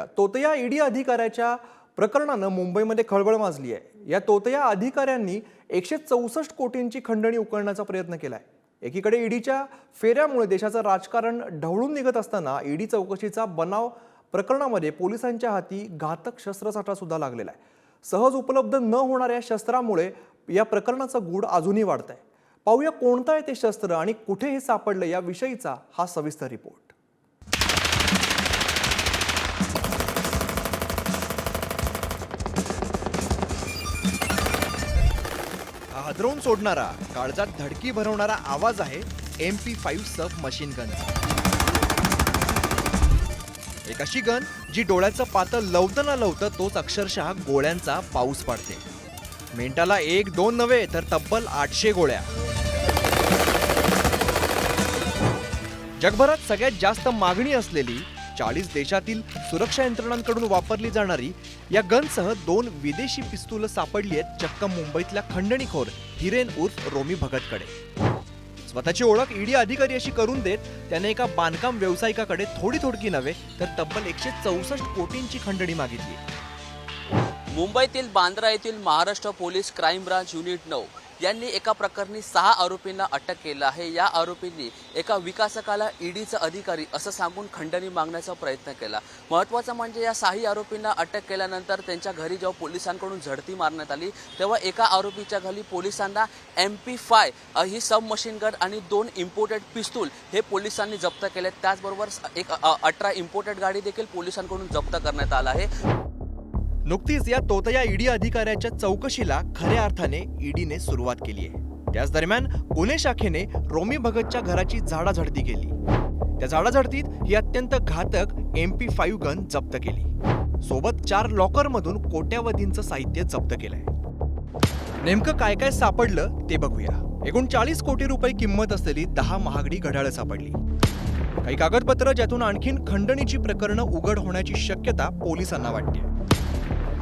करूया. तोतया ईडी अधिकाऱ्याच्या प्रकरणानं मुंबईमध्ये खळबळ माजली आहे या तोतया अधिकाऱ्यांनी एकशे चौसष्ट कोटींची खंडणी उकळण्याचा प्रयत्न केलाय. एकीकडे ईडीच्या फेऱ्यामुळे देशाचं राजकारण ढवळून निघत असताना ईडी चौकशीचा बनाव प्रकरणामध्ये पोलिसांच्या हाती घातक शस्त्रसाठा सुद्धा लागलेला आहे. सहज उपलब्ध न होणाऱ्या शस्त्रामुळे या प्रकरणाचं गूढ अजूनही वाढत आहे पाहूया कोणतं आहे ते शस्त्र आणि कुठे हे सापडलं याविषयीचा हा सविस्तर रिपोर्ट. हादरवून सोडणारा काळजात धडकी भरवणारा आवाज आहे M P five sub machine gun एक अशी गन जी डोळ्याचं पातळ लवतं ना लवतं तोच अक्षरशः गोळ्यांचा पाऊस पाडते. मिनिटाला एक दोन नव्हे तर तब्बल आठशे गोळ्या. जगभरात सगळ्यात जास्त मागणी असलेली चाळीस देशातील सुरक्षा यंत्रणांकडून वापरली जाणारी या गनसह दोन विदेशी पिस्तूल सापडली आहेत चक्क मुंबईतल्या खंडणीखोर हिरेन उर्फ रोमी भगतकडे. स्वतःची ओळख ईडी अधिकारी अशी करून देत त्याने एका बांधकाम व्यावसायिकाकडे थोडी थोडकी नव्हे तर तब्बल एकशे चौसष्ट कोटींची खंडणी मागितली मुंबईतील बांद्रा येथील Maharashtra police crime branch unit नऊ यांनी एका प्रकरणी सहा आरोपींना अटक केलं आहे. या आरोपींनी एका विकासकाला ईडीचा अधिकारी असं सांगून खंडणी मागण्याचा प्रयत्न केला. महत्त्वाचं म्हणजे या सहाही आरोपींना अटक केल्यानंतर त्यांच्या घरी जेव्हा पोलिसांकडून झडती मारण्यात आली. तेव्हा एका आरोपीच्या घरी पोलिसांना एम पी फाय ही सब मशीन गन आणि दोन इम्पोर्टेड पिस्तूल हे पोलिसांनी जप्त केले त्याचबरोबर एक अ, अठरा इम्पोर्टेड गाडी देखील पोलिसांकडून जप्त करण्यात आला आहे. नुकतीच या तोतया ईडी अधिकाऱ्याच्या चौकशीला खऱ्या अर्थाने ईडीने सुरुवात केली आहे. त्याच दरम्यान गुन्हे शाखेने रोमी भगतच्या घराची झाडाझडती केली. त्या झाडाझडतीत ही अत्यंत घातक एम पी फाईव्ह गन जप्त केली. सोबत चार लॉकरमधून कोट्यावधींचं साहित्य जप्त केलंय. नेमकं काय काय सापडलं ते बघूया. एकूण चाळीस कोटी रुपये किंमत असलेली दहा महागडी घड्याळं सापडली. काही कागदपत्र ज्यातून आणखीन खंडणीची प्रकरणं उघड होण्याची शक्यता पोलिसांना वाटते.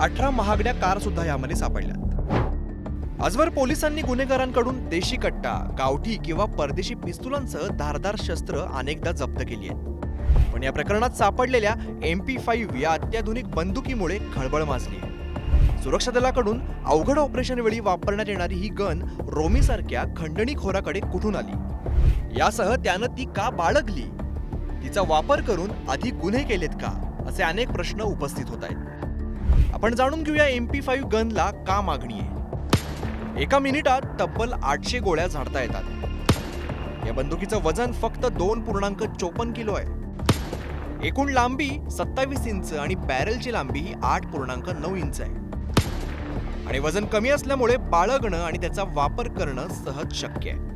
अठरा महागड्या कार सुद्धा यामध्ये सापडल्यात. आजवर पोलिसांनी गुन्हेगारांकडून देशी कट्टा गावठी किंवा परदेशी पिस्तुलांसह धारदार शस्त्र अनेकदा जप्त केली आहेत. पण या प्रकरणात सापडलेल्या एम पी फाईव्ह या अत्याधुनिक बंदुकीमुळे खळबळ माजली. सुरक्षा दलाकडून अवघड ऑपरेशन वेळी वापरण्यात येणारी ही गन रोमीसारख्या खंडणीखोराकडे कुठून आली? यासह त्यानं ती का बाळगली? तिचा वापर करून अधिक गुन्हे केलेत का? असे अनेक प्रश्न उपस्थित होत आहेत. आपण जाणून घेऊया एम पी फाईव्ह गनला का मागणी आहे. एका मिनिटात तब्बल आठशे गोळ्या झाडता येतात. या बंदुकीचं वजन फक्त दोन पूर्णांक चोपन्न किलो आहे. एकूण लांबी सत्तावीस इंच आणि बॅरलची लांबी ही आठ पूर्णांक नऊ इंच आहे. आणि वजन कमी असल्यामुळे बाळगणं आणि त्याचा वापर करणं सहज शक्य आहे.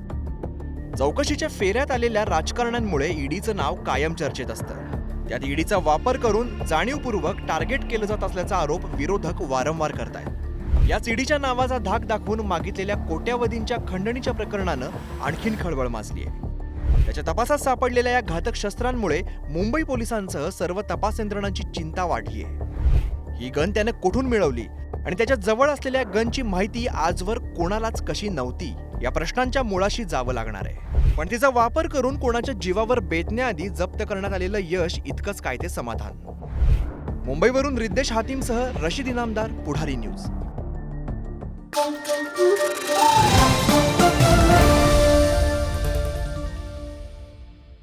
चौकशीच्या फेऱ्यात आलेल्या राजकारण्यांमुळे ईडीचं नाव कायम चर्चेत असतं. त्यात ईडीचा वापर करून जाणीवपूर्वक टार्गेट केलं जात असल्याचा आरोप विरोधक वारंवार करतायत. याच ईडीच्या नावाचा धाक दाखवून मागितलेल्या कोट्यावधींच्या खंडणीच्या प्रकरणानं आणखीन खळबळ माजली आहे त्याच्या तपासात सापडलेल्या या घातक शस्त्रांमुळे मुंबई पोलिसांसह सर्व तपास यंत्रणांची चिंता वाढली आहे ही गन त्यानं कुठून मिळवली? आणि त्याच्याजवळ असलेल्या गनची माहिती आजवर कोणालाच कशी नव्हती? या प्रश्नांच्या मुळाशी जावं लागणार आहे. पण तिचा वापर करून कोणाच्या जीवावर बेतण्याआधी जप्त करण्यात आलेलं यश इतकंच काय ते समाधान. मुंबईवरून रिद्देश हातीमसह रशीद इनामदार पुढारी न्यूज.